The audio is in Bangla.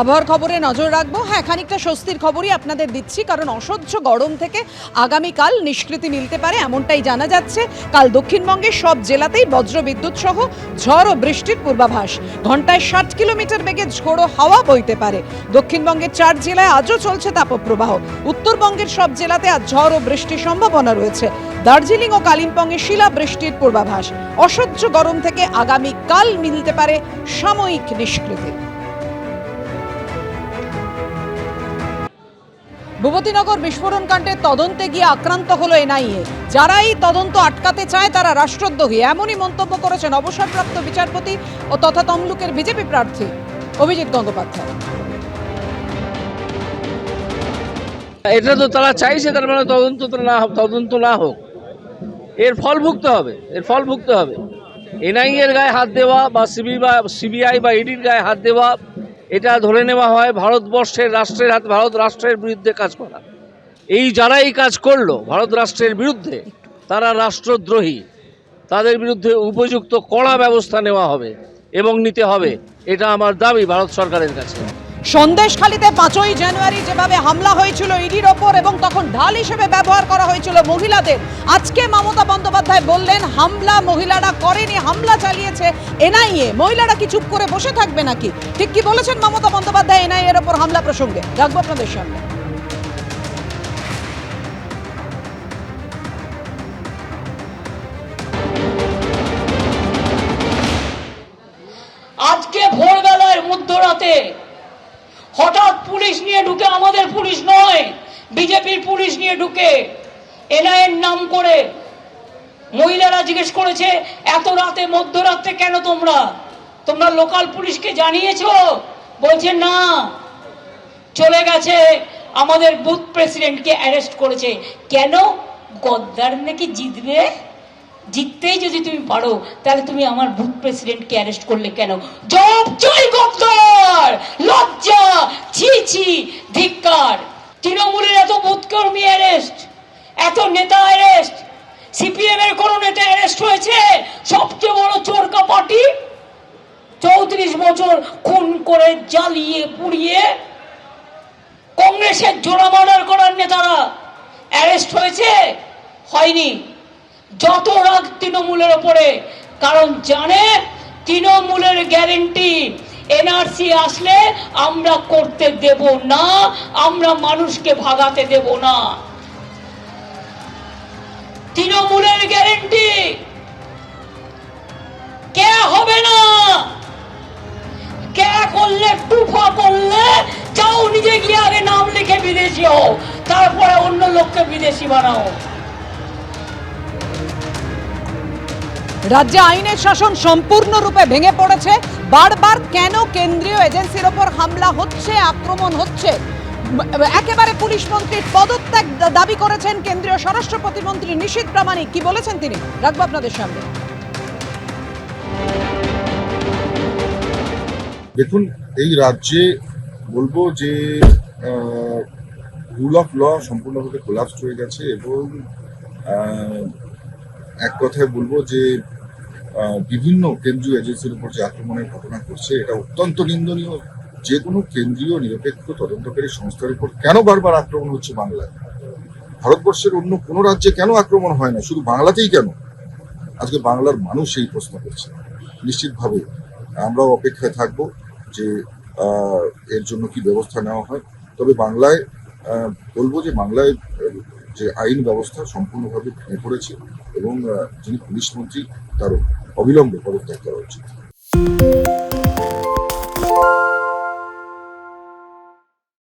আবহাওয়ার খবরে নজর রাখব। হ্যাঁ খানিকটা স্বস্তির খবরই আপনাদের দিচ্ছি, কারণ অসহ্য গরম থেকে আগামীকাল নিষ্কৃতি মিলতে পারে, এমনটাই জানা যাচ্ছে। কাল দক্ষিণবঙ্গের সব জেলাতেই বজ্রবিদ্যুৎ সহ ঝড় ও বৃষ্টির পূর্বাভাস। ঘন্টায় ষাট কিলোমিটার বেগে ঝোড়ো হাওয়া বইতে পারে। দক্ষিণবঙ্গের চার জেলায় আজও চলছে তাপপ্রবাহ। উত্তরবঙ্গের সব জেলাতে আজ ঝড় ও বৃষ্টির সম্ভাবনা রয়েছে। দার্জিলিং ও কালিম্পংয়ে শিলা বৃষ্টির পূর্বাভাস। অসহ্য গরম থেকে আগামীকাল মিলতে পারে সাময়িক নিষ্কৃতি। ভূপতিনগর বিস্ফোরণ কাণ্ডের তদন্তে গিয়ে আক্রান্ত হলো এনআইএ। যারা এই তদন্ত আটকাতে চায়, তারা রাষ্ট্রদ্রোহী। এমনই মন্তব্য করেছেন অবসরপ্রাপ্ত বিচারপতি ও তথা তমলুকের বিজেপি প্রার্থী অভিজিৎ গঙ্গোপাধ্যায়। এটা তো তারা চাইছে, তার মানে তদন্ত না তদন্ত না হোক। এর ফল ভুগতে হবে, এর ফল ভুগতে হবে। এনআইএর গায়ে হাত দেওয়া বা সিবি বা, সিবিআই বা ইডির গায়ে হাত দেওয়া এটা ধরে নেওয়া হয় ভারতবর্ষের রাষ্ট্রের হাত ভারত রাষ্ট্রের বিরুদ্ধে কাজ করা। এই যারা এই কাজ করল ভারত রাষ্ট্রের বিরুদ্ধে, তারা রাষ্ট্রদ্রোহী। তাদের বিরুদ্ধে উপযুক্ত কড়া ব্যবস্থা নেওয়া হবে এবং নিতে হবে। এটা আমার দাবি ভারত সরকারের কাছে। সন্দেশখালীতে পাঁচই জানুয়ারি যেভাবে হামলা হয়েছিল ইডির ওপর এবং তখন ঢাল হিসেবে ব্যবহার করা হয়েছিল মহিলাদের, আজকে মমতা বন্দ্যোপাধ্যায় বললেন, হামলা মহিলারা করেনি, হামলা চালিয়েছে এনআইএ। মহিলারা কি চুপ করে বসে থাকবে নাকি? ঠিক কি বলেছেন মমতা বন্দ্যোপাধ্যায় এনআইএ এর ওপর হামলা প্রসঙ্গে? রাখব আপনাদের সামনে। আজকে ভোরবেলায় মধ্যরাতে হঠাৎ পুলিশ নিয়ে ঢুকে আমাদের পুলিশ নয়, বিজেপির পুলিশ নিয়ে ঢুকে এনআইএর নাম করে মহিলারা জিজ্ঞেস করেছে, এত রাতে, মধ্যরাতে কেন তোমরা? তোমরা লোকাল পুলিশকে জানিয়েছো? বলছে, না। চলে গেছে। আমাদের বুথ প্রেসিডেন্টকে অ্যারেস্ট করেছে। কেন? গদ্দার নাকি জিতবে? জিততেই যদি তুমি পারো, তাহলে তুমি আমার বুথ প্রেসিডেন্টকে অ্যারেস্ট করলে কেন? জব জয় গদ্দার! লজ্জা, ছি ছি, ধিক্কার। তৃণমূলের এত বুথ কর্মী অ্যারেস্ট এত নেতা অ্যারেস্ট সিপিএম এর কোন নেতা অ্যারেস্ট হয়েছে? সবচেয়ে বড় চোরকা পার্টি? চৌত্রিশ বছর খুন করে, জ্বালিয়ে, পুড়িয়ে কংগ্রেসের জোড়া মার্ডার করার নেতারা অ্যারেস্ট হয়েছে? হয়নি। যত রাগ তৃণমূলের ওপরে, কারণ জানে, তৃণমূলের গ্যারেন্টি এনআরসি আসলে আমরা করতে দেব না, আমরা মানুষকে ভাগাতে দেব না। তৃণমূলের গ্যারেন্টি কে হবে না? কে করলে, টুফা করলে, যাও নিজে গিয়ে আগে নাম লিখে বিদেশি হও, তারপরে অন্য লোককে বিদেশি বানাও। রাজ্যে আইনের শাসন সম্পূর্ণরূপে ভেঙে পড়েছে। বারবার কেন কেন্দ্রীয় এজেন্সির ওপর হামলা হচ্ছে, আক্রমণ হচ্ছে? একেবারে পুলিশ মন্ত্রীর পদত্যাগ দাবি করেছেন কেন্দ্রীয় স্বরাষ্ট্র প্রতিমন্ত্রী নিশীথ প্রামাণিক। কি বলেছেন তিনি? রাখব আপনাদের সামনে। দেখুন, এই রাজ্যে বলব যে রুল অফ ল সম্পূর্ণভাবে কোলাপসড হয়ে গেছে এবং এক কথায় বলব যে বিভিন্ন কেন্দ্রীয় এজেন্সির উপর যে আক্রমণের ঘটনা ঘটছে, এটা অত্যন্ত নিন্দনীয়। যে কোনো কেন্দ্রীয় নিরপেক্ষ তদন্তকারী সংস্থার উপর কেন বারবার আক্রমণ হচ্ছে বাংলায়? ভারতবর্ষের অন্য কোনো রাজ্যে কেন আক্রমণ হয় না? শুধু বাংলাতেই কেন? আজকে বাংলার মানুষ এই প্রশ্ন করছে। নিশ্চিতভাবে আমরাও অপেক্ষায় থাকব যে এর জন্য কি ব্যবস্থা নেওয়া হয়। তবে বাংলায় বলব যে বাংলায়, যে আইন ব্যবস্থা সম্পূর্ণভাবে ভেঙে পড়েছে এবং যিনি পুলিশ মন্ত্রী, তারও অবিলম্বে পদত্যাগ করা উচিত।